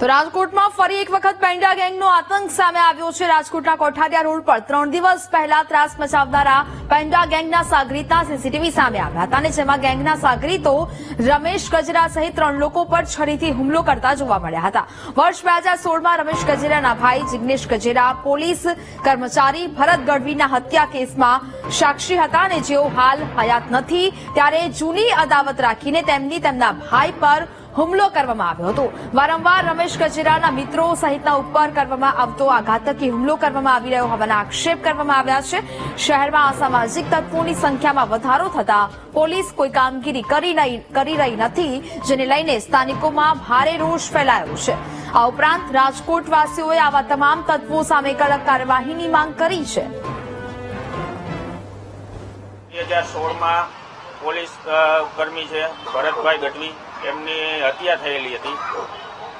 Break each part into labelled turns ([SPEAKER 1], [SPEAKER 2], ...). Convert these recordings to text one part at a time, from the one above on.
[SPEAKER 1] તો રાજકોટમાં ફરી એક વખત પેન્ડા ગેંગનો આતંક સામે આવ્યો છે. રાજકોટના કોઠારિયા રોડ પર ત્રણ દિવસ પહેલા ત્રાસ મચાવનારા પેન્ડા ગેંગના સાગરીતા સીસીટીવી સામે આવ્યા હતા અને જેમાં ગેંગના સાગરીતો રમેશ ગજરા સહિત ત્રણ લોકો પર છરીથી હુમલો કરતા જોવા મળ્યા હતા. વર્ષ બે હજાર સોળમાં રમેશ ગજેરાના ભાઈ જિગ્નેશ ગજેરા, પોલીસ કર્મચારી ભરત ગઢવીના હત્યા કેસમાં સાક્ષી હતા અને જેઓ હાલ હયાત નથી. ત્યારે જૂની અદાવત રાખીને તેમની તેમના ભાઈ પર હુમલો કરવામાં આવ્યો હતો. વારંવાર રમેશ કચેરાના મિત્રો સહિતના ઉપર કરવામાં આવતો આ ઘાતકી હુમલો કરવામાં આવી રહ્યો હોવાના આક્ષેપ કરવામાં આવ્યા છે. શહેરમાં અસામાજિક તત્વોની સંખ્યામાં વધારો થતા પોલીસ કોઈ કામગીરી કરી રહી નથી, જેને લઈને સ્થાનિકોમાં ભારે રોષ ફેલાયો છે. આ ઉપરાંત રાજકોટવાસીઓએ આવા તમામ તત્વો સામે કડક કાર્યવાહીની માંગ કરી છે.
[SPEAKER 2] બે હજાર સોળમાં પોલીસ કર્મી છે, ભરતભાઈ ગઢવી. એમની હત્યા થયેલી હતી.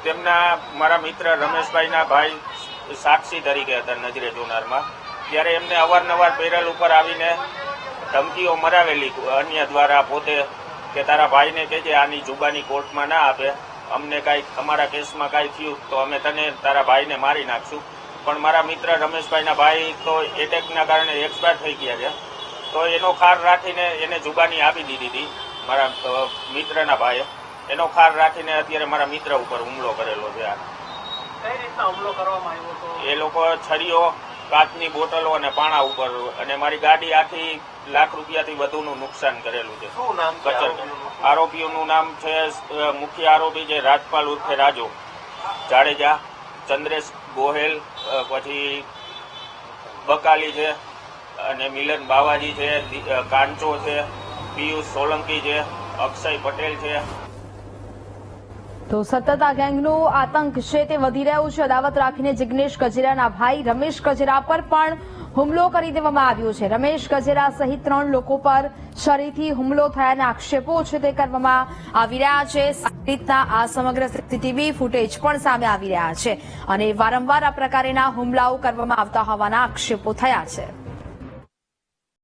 [SPEAKER 2] તેમના, મારા મિત્ર રમેશભાઈના ભાઈ સાક્ષી તરીકે હતા નજરે જોનારમાં. ત્યારે એમને અવારનવાર પેરલ ઉપર આવીને ધમકીઓ મરાવેલી. અન્ય દ્વારા પોતે કે તારા ભાઈને કહેજે, આની જુબાની કોર્ટમાં ના આપે. અમને કાંઈ અમારા કેસમાં કાંઈ થયું તો અમે તને, તારા ભાઈને મારી નાખશું. પણ મારા મિત્ર રમેશભાઈના ભાઈ તો એટેકના કારણે એક્સપાયર થઈ ગયા છે. તો એનો ખાર રાખીને એને જુબાની આપી દીધી હતી મારા મિત્રના ભાઈએ. એનો ખાર રાખીને અત્યારે મારા મિત્ર ઉપર હુમલો કરેલો છે એ લોકો છરીઓ કાચની બોટલો અને પાણા ઉપર અને મારી ગાડી આખી લાખ રૂપિયાથી વધુનું નુકસાન કરેલું છે. આરોપીઓનું? નામ છે મુખ્ય આરોપી છે રાજપાલ ઉર્ફે રાજો. જાડેજા ચંદ્રેશ ગોહેલ પછી બકાલી છે અને મિલન બાવાજી છે કાંચો છે પિયુષ સોલંકી છે અક્ષય પટેલ છે
[SPEAKER 1] તો સતત આ ગેંગનો આતંક છે તે વધી રહ્યો છે. અદાવત રાખીને જિગ્નેશ ગજેરાના ભાઈ રમેશ ગજેરા પર પણ હુમલો કરી દેવામાં આવ્યો છે. રમેશ ગજેરા સહિત ત્રણ લોકો પર શરીરથી હુમલો થયાના આક્ષેપો છે તે કરવામાં આવી રહ્યા છે. રીતના આ સમગ્ર સીસીટીવી ફૂટેજ પણ સામે આવી રહ્યા છે અને વારંવાર આ પ્રકારના હુમલાઓ કરવામાં આવતા હોવાના આક્ષેપો થયા છે.